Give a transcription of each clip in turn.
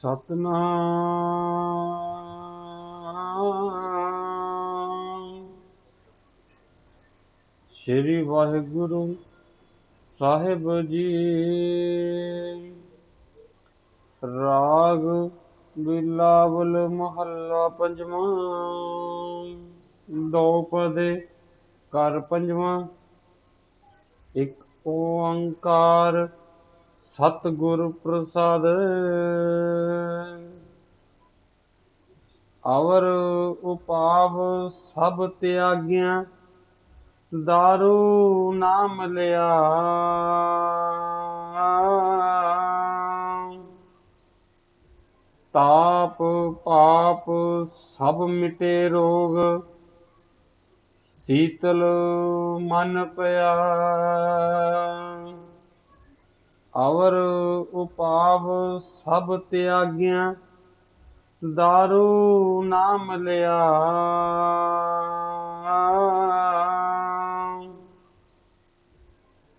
ਸਤਨਾਮ। ਸ੍ਰੀ ਵਾਹਿਗੁਰੂ ਸਾਹਿਬ ਜੀ। ਰਾਗ ਬਿਲਾਵਲ ਮਹੱਲਾ ਪੰਜਵਾਂ। ਦੋ ਪਦੇ ਕਰ ਪੰਜਵਾਂ। ਇੱਕ ਓੰਕਾਰ ਸਤਿਗੁਰ ਪ੍ਰਸਾਦ। ਅਵਰ ਉਪਾਵ ਸਭ ਤਿਆਗਿਆ, ਦਾਰੂ ਨਾਮ ਲਿਆ। ਤਾਪ ਪਾਪ ਸਭ ਮਿਟੇ ਰੋਗ, ਸੀਤਲ ਮਨ ਪਿਆ। ਸਭ ਤਿਆਗਿਆ ਦਾਰੂ ਨਾਮ ਲਿਆ।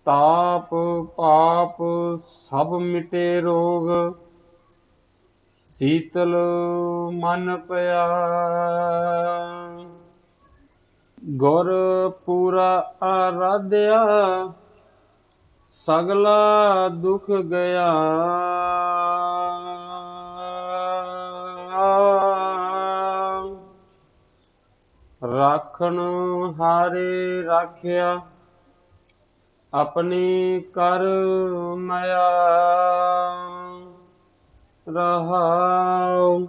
ਤਾਪ ਪਾਪ ਸਭ ਮਿਟੇ ਰੋਗ, ਸੀਤਲ ਮਨ ਪਿਆ। ਗੁਰ ਪੂਰਾ ਆਰਾਧਿਆ ਸਗਲਾ ਦੁਖ ਗਿਆ। ਰਾਖਣ ਹਾਰੇ ਰਾਖਿਆ, ਆਪਣੀ ਕਰ ਮਾਇਆ। ਰਹਾਉ,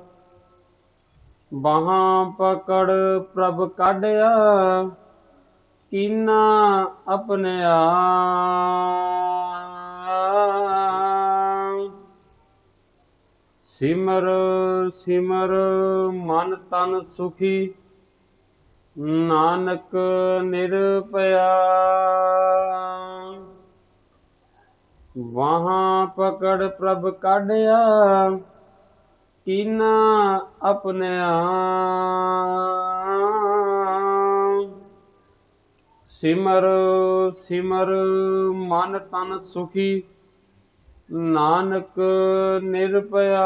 ਬਾਹਾਂ ਪਕੜ ਪ੍ਰਭ ਕਾਢਿਆ, ਕੀਨਾ ਆਪਣੇ ਸਿਮਰ ਸਿਮਰ ਮਨ ਤਨ ਸੁਖੀ, ਨਾਨਕ ਨਿਰਪਇਆ ਵਾਹਾਂ ਪਕੜ ਪ੍ਰਭ ਕਾਢਿਆ, ਕੀਨਾ ਆਪਣਿਆ ਸਿਮਰ ਸਿਮਰ ਮਨ ਤਨ ਸੁਖੀ ਨਾਨਕ ਨਿਰਪਇਆ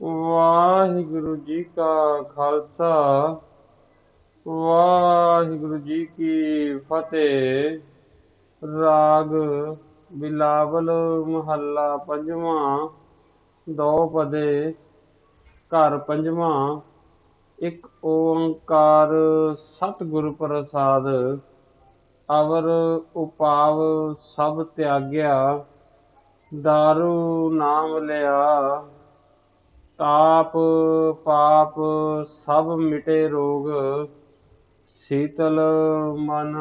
ਵਾਹਿਗੁਰੂ ਜੀ ਕਾ ਖਾਲਸਾ, ਵਾਹਿਗੁਰੂ ਜੀ ਕੀ ਫਤਿਹ। ਰਾਗ ਬਿਲਾਵਲ ਮਹੱਲਾ ਪੰਜਵਾਂ, ਦੋ ਪਦੇ ਘਰ ਪੰਜਵਾਂ। ਇੱਕ ਓੰਕਾਰ ਸਤਿਗੁਰ ਪ੍ਰਸਾਦ ਅਵਰ ਉਪਾਵ ਸਭ ਤਿਆਗਿਆ ਦਾਰੂ ਨਾਮ ਲਿਆ। ਤਾਪ ਪਾਪ ਸਭ ਮਿਟੇ ਰੋਗ ਸੀਤਲ ਮਨ